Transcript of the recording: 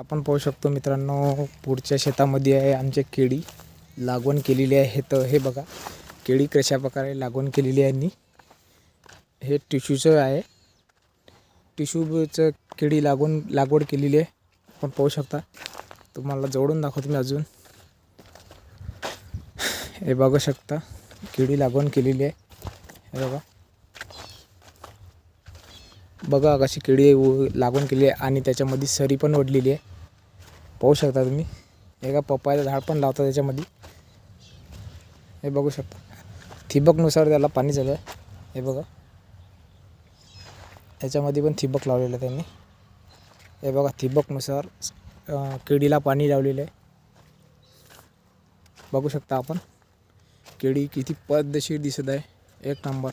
आपण पाहू शकतो मित्रांनो पुढच्या शेतामध्ये आहे आमच्या केळी. लागवण केलेली आहे. तर हे बघा केळी कशा प्रकारे लागवण केलेली आहे हे टिशूचं आहे. टिशूचं केळी लागवण लागवड केलेली आहे. आपण पाहू शकता. तुम्हाला जवळून दाखवतो मी अजून. हे बघू शकता केळी लागवण केलेली आहे. हे बघा. बघा कशी केळी उ- केली आहे आणि त्याच्यामध्ये सरी पण ओढलेली आहे. पाहू शकता तुम्ही. एका पप्पाचं झाड पण लावता त्याच्यामध्ये. हे बघू शकता. थिबकनुसार त्याला पाणी झालं आहे हे बघा. याच्यामध्ये पण थिबक लावलेलं आहे त्यांनी. हे बघा ठिबकनुसार केळीला पाणी लावलेलं आहे. बघू शकता आपण. केळी किती पद्धतशीर दिसत आहे. एक नंबर.